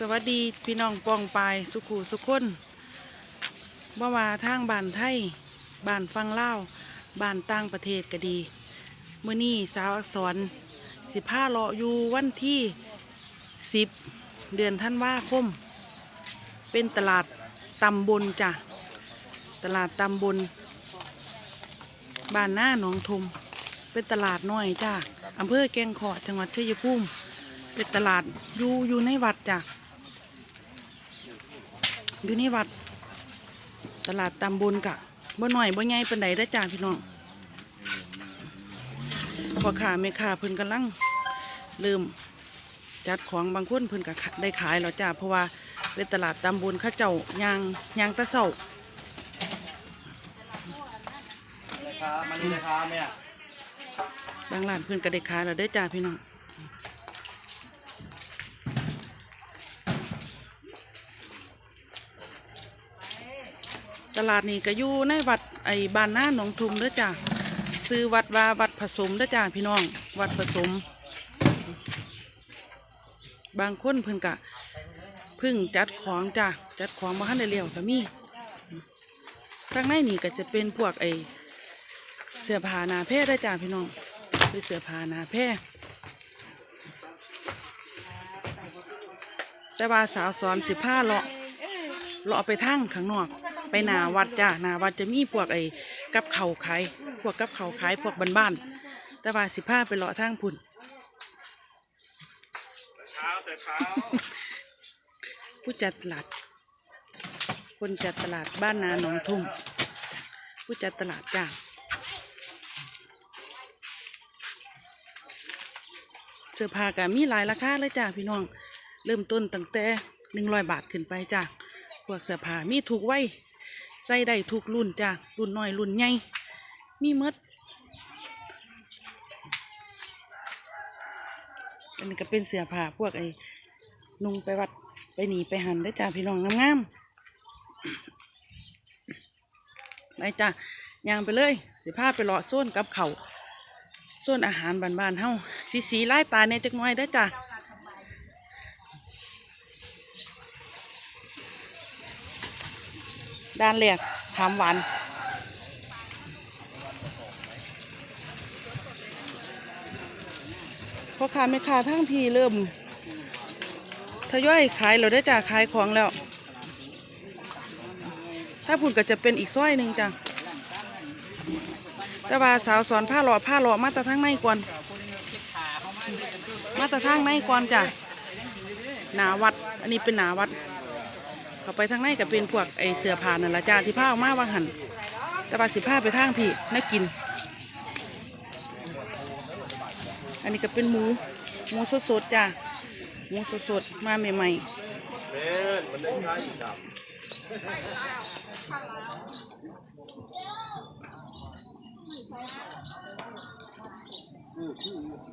สวัสดีพี่น้องปองปายสุขูสุขคนบ่ว่าทางบ้านไทยบ้านฟังเล่าบ้านต่างประเทศก็ดีเมื่อนี้สาวอักษรสิผ้าเลาะอยู่วันที่สิบเดือนท่านว่าคม เป็นตลาดตำบลจ้ะตลาดตำบลบ้านหน้าหนองทุมเป็นตลาดน้อยจ้ะอำเภอแกงขอจังหวัดชัยภูมิเป็นตลาดอยู่อยู่ในวัดจ้ะ อยู่ในวัด ตลาดตำบลกะบ่หน่อยบ่ใหญ่ปานใดได้อจ้าพี่น้องพ่อค้าแม่ค้าเพิ่นกำลังเริ่มจัดของบางคนเพิ่นก็ได้ขายแล้วจ้าเพราะว่าเป็นตลาดตำบลเข้าเจ้ายางยางตะเศร้าครับมานี่เลยครับเนี่ยบางร้านเพิ่นก็ได้ขายแล้วเด้อจ้าพี่น้อง ตลาดนี้ก็อยู่ในวัดไอ้บ้านหน้าหนองทุมเด้อจ้าซื้อวัดว่าวัดผสมเด้อจ้าพี่น้อง วัดผสม บางคนเพิ่นกะพึ่งจัดของจ้าจัดของมาทันได้เลี้ยวก็มีข้างในนี่ก็จะเป็นพวกไอ้เสื้อผ้านาแพร่ได้จ้าพี่น้องเป็นเสื้อผ้านาแพร่แต่ว่าสาวสอนสิผ้าเลาะเลาะไปทางข้างนอก ไปหนาวัดจ้าหนาวัดจะมีพวกไอ้กับเขาวขายพวกกับเขาวขายพวกบ้านๆแต่ว่าสิผ้าไปเลาะทางพุ่นเช้าแต่เช้าผู้จัดตลาด คนจัดตลาดบ้านนาหนองทุ่มผู้จัดตลาดจ้าเสื้อผ้าก็มีหลายราคาเลยจ้าพี่น้อง เริ่มต้นตั้งแต่หนึ่งร้อยบาทขึ้นไปจ้าพวกเสื้อผ้ามีถูกไว้ ใส่ได้ทุกรุ่นจ้ารุ่นน้อยรุ่นใหญ่มีมดอันนี้ก็เป็นเสื้อผ้าพวกไอ้นุ่งไปวัดไปหนีไปหันได้จ้าพี่น้องงามๆไปจ้าย่างไปเลย สิผ้าไปเลาะโซนกับเขาวส่วนอาหารบ้านๆเฮาสีสีไล่ตาในจักน้อยได้จ้ะ ด้านแรกถามหวานพ่อค้าแม่ค้าทั้งพีเริ่มทยอยขายเราได้จ้ะขายของแล้ว ถ้าพุ่นก็จะเป็นอีกซอยหนึ่งจ้ะแต่ว่าสาวสอนผ้าหล่อผ้าหล่อมาแตะทางในก่อน มาแตะทางในก่อนจ้ะหนาวัด อันนี้เป็นหนาวัด เข้าไปทางในก็เป็นพวกไอเสื้อผ้านั่นละจ้าที่ผ้าออกมาวางหันแต่ว่าสิผ้าไปทางพี่น่ากิน อันนี้ก็เป็นหมูหมูสดๆจ้ะหมูสดๆมาใหม่ๆนมันได้ใช่ดับ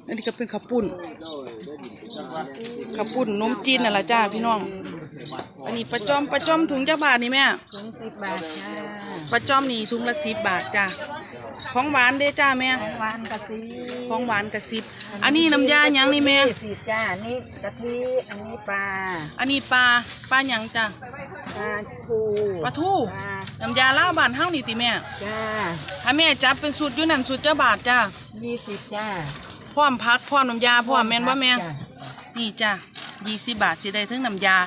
อันนี้ก็เป็นข้าวปุ้นข้าวปุ้นนมจีนน่ะละจ้าพี่น้อง อันนี้ปลาจอมปลาจอมถุงจ้าบาทนี่แม่ถุงสิบบาทค่ะปลาจอมนี่ถุงละสิบบาทจ้าของหวานเด้จ้าแม่ของหวานกะทิของหวานกระสิบอันนี้น้ำยาหยังนี่แม่ยี่สิบจ้าอันนี้กะทิอันนี้ปลาอันนี้ปลาปลาหยังจ้าปลาทูปลาทูปลาน้ำยาล่าวบานเฮานี่ติแม่จ้าถ้าแม่จับเป็นสูตรอยู่นั่นสูตรจ้าบาทจ้ายี่สิบจ้าพร้อมพักพร้อมน้ำยาพร้อมแม่นว่าแม่จ้ะนี่จ้ะยี่สิบบาทสิได้ทั้งน้ำยา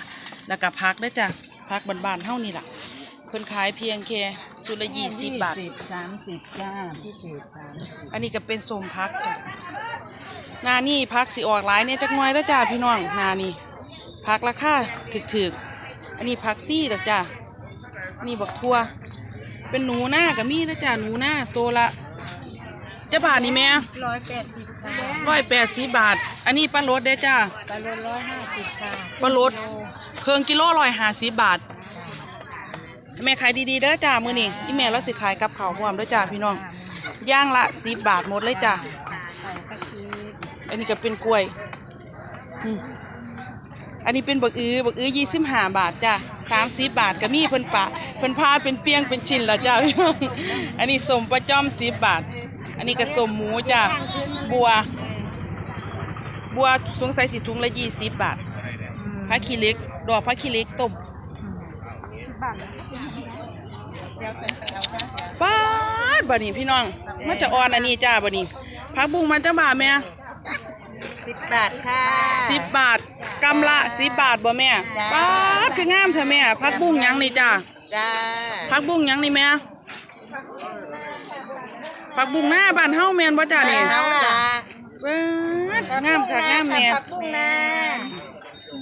แล้วก็พักได้อจ้ะพักบานๆเท่านี้ล่ะเพิ่นขายเพียงแค่จุดละยี่สิบบาทยี่สิบสามสิบจ้าพิเศษสามสิบอันนี้ก็เป็นสมพักจ้ะหนานี่พักสิออกหลายเนี่ยจักหน่อยแล้วจ้าพี่น้องหนานี่พักราคาถึกๆ อันนี้พักซี่ดอกจ้านี่บักทั่ว เป็นหนูหน้ากับมีแล้วจ้าหนูหน้าตัวละเจ้าบาทนี่แม่ร้อยแปดสิบค่ะร้อยแปดสิบบาท อันนี้ปลาโรดเด้อจ้าปลาโลร้อยห้าสิบค่ะปลาโรดเครื่องกิโลร้อยห้าสิบบาท แม่ขายดีๆเด้อจ้ามือนี่ที่แม่เราสิขายกับข้าวหอมเด้อจ้าพี่น้องย่างละสิบบาทหมดเลยจ้าใส่กะทิอันนี้ก็เป็นกล้วยอืมอันนี้เป็นบักอื้อบักอื้อยี่สิบห้าบาทจ้าสามสิบบาทก็มีเพิ่นปะเพิ่นพาเป็นเปียงเป็นชิ้นแล้วจ้าพี่น้องอันนี้สมประจอมสิบบาท อันนี้ก็สมหมูจ้าบัว บัวสงสัยสิถุงละยี่สิบบาทไผผักขี้เหล็ก ดอกผักขี้เหล็กต้มบ้านเดี๋ยวเป็นเอาจ้าป้าดบัดนี้พี่น้องมันจะอ่อนอันนี้จ้าบัดนี้ผักบุ้งมันจะบาทแม่สิบบาทค่ะสิบบาทกำละสิบบาทบ่แม่จ้าป้าดคืองามแท้แม่ผักบุ้งหยังนี่จ้าจ้าผักบุ้งหยังนี่แม่ ผักบุ้งหน้าบ้านเฮาแม่นบ่จ้านี่เอาจ้าเบิดงามค่ะงามแม่ผักบุ้งนา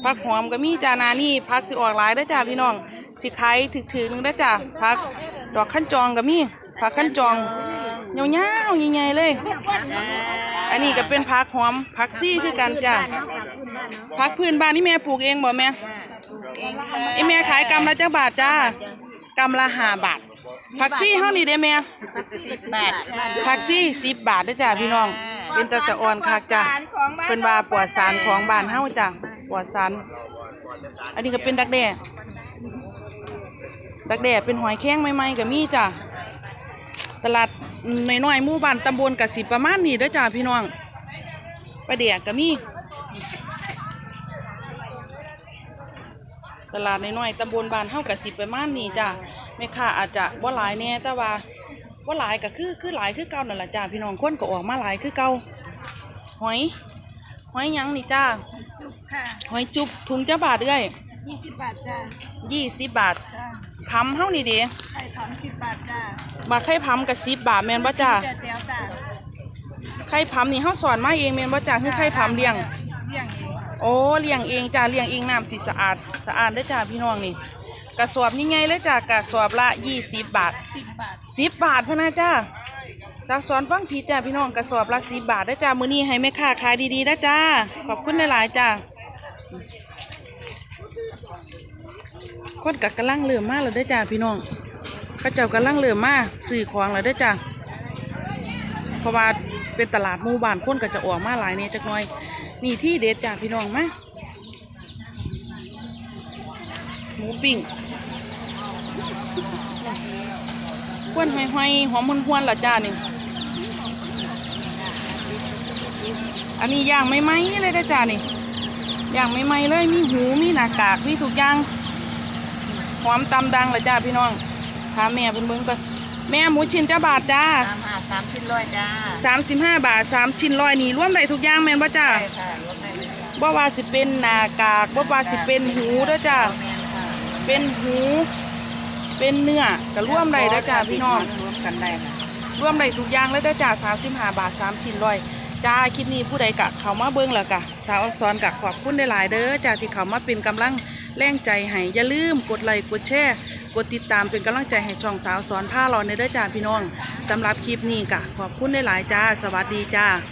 ผักหอมก็มีจ้านานี่ผักสิออกหลายเด้อจ้าพี่น้องสิขายถึกๆนึงเด้อจ้าผักดอกขั้นจองก็มีผักขั้นจองยาวๆใหญ่ๆเลย อันนี้ก็เป็นผักหอมผักซี่คือกันจ้าผักพื้นบ้านนี่แม่ปลูกเองบ่แม่เองค่ะไอแม่ขายกำละจักบาทจ้ากำละห้าบาท ผักซี่เฮานี่เด้แม่สิบบาทค่ะผักซี่สิบบาทเด้อจ้าพี่น้อง เป็นตาจะอ่อนคักจ้าเพิ่นว่าปลอดสารของบ้านเฮาจ้าปลอดสารอันนี้ก็เป็นดักแด้ดักแด้เป็นหอยแข้งใหม่ๆก็มีจ้าตลาดน้อยๆหมู่บ้านตำบลก็สิประมาณนี้เด้อจ้าพี่น้องปลาแดกก็มีตลาดน้อยๆตำบลบ้านเฮาก็สิประมาณนี้จ้า แม่ค้าอาจจะบ่หลายแน่แต่ว่าบ่หลายก็คือคือหลายคือเก่านั่นล่ะจ้าพี่น้องคนก็ออกมาหลายคือเก่าหอย หอยหยังนี่จ้าจุกค่ะหอยจุบถุงจ้าบาทเอ้ยยี่สิบบาทจ้ายี่สิบบาทจ้าพำเฮานี่เด้ไข่สามสิบบาทจ้ามาไข่พำกับสิบบาทแม่นบ่จ้าเจ้าเจียวจ้าไข่พำนี่เฮาสอนมาเองแม่นบ่จ้าคือไข่พำเลี้ยงเลี้ยงเองโอ้เลี้ยงเองจ้าเลี้ยงเองน้ำสิสะอาดสะอาดเด้อจ้าพี่น้องนี่ กระสอบนี่ไงเลยจ้ากระสอบละ20บาทสิบบาทสิบบาทพะนะจ้าสาวสอนฟังผิดจ้าพี่น้องกระสอบละสิบบาทได้อจ้ามื้อนี้ให้แม่ค้าขายดีๆนะจ้าขอบคุณหลายๆจ้าคนกักกำลังเริ่มมาแล้วได้อจ้าพี่น้องเข้าเจ้ากำลังเริ่มมาสื่อของแล้วได้อจ้าเพราะว่าเป็นตลาดหมู่บ้านคนก็จะออกมาหลายเนี่ยจักหน่อย นี่ที่เด็ดจ้าพี่น้องมา หมูปิ้งควนห้อยๆหอมหวนๆละจ้านี่ อันนี้ย่างไม่ไหมเลยนะจ้านี่ย่างไม่ไหมเลย มีหู มีหน้ากาก มีทุกอย่าง หอมตำดังละจ้าพี่น้องพาแม่เพิ่นเบิ่งก่อนแม่หมูชิ้นจ้าบาทจ้าสามห้าสามชิ้นร้อยจ้าสามสิบห้าบาทสามชิ้นร้อยนี่รวมได้ทุกอย่างแม่นบ่จ้าใช่ค่ะรถได้เลยจ้าบ่ว่าสิเป็นหน้ากากบ่ว่าสิเป็นหูเด้อจ้าแมนค่ะ เป็นหู เป็นเนื้อก็รวมได้เด้อจ้าพี่น้องรวมกันได้ค่ะร่วมได้ทุกอย่างเลยเด้อจ้าสามสิบห้าบาทสามชิ้นร้อยจ้าคลิปนี้ผู้ใดกะเขามาเบิ้งแล้วกะสาวอักษรกะขอบคุณได้หลายๆเด้อจ้าที่เขามาเป็นกำลังแรงใจให้อย่าลืมกดไลค์กดแชร์กดติดตามเป็นกำลังใจให้ช่องสาวสอนผ้ารอในเด้อจ้าพี่น้องสำหรับคลิปนี้กะขอบคุณได้หลายๆจ้า สวัสดีจ้าส